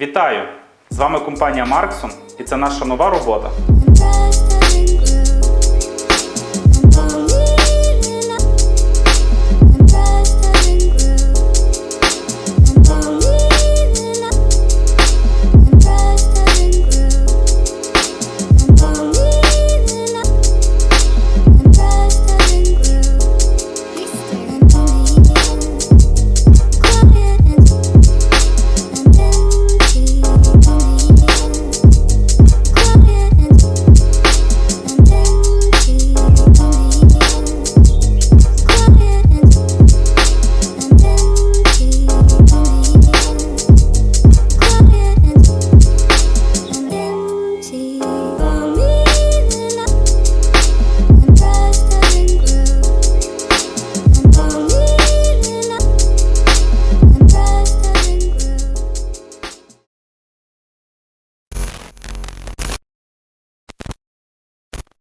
Вітаю! З вами компанія Марксон, і це наша нова робота.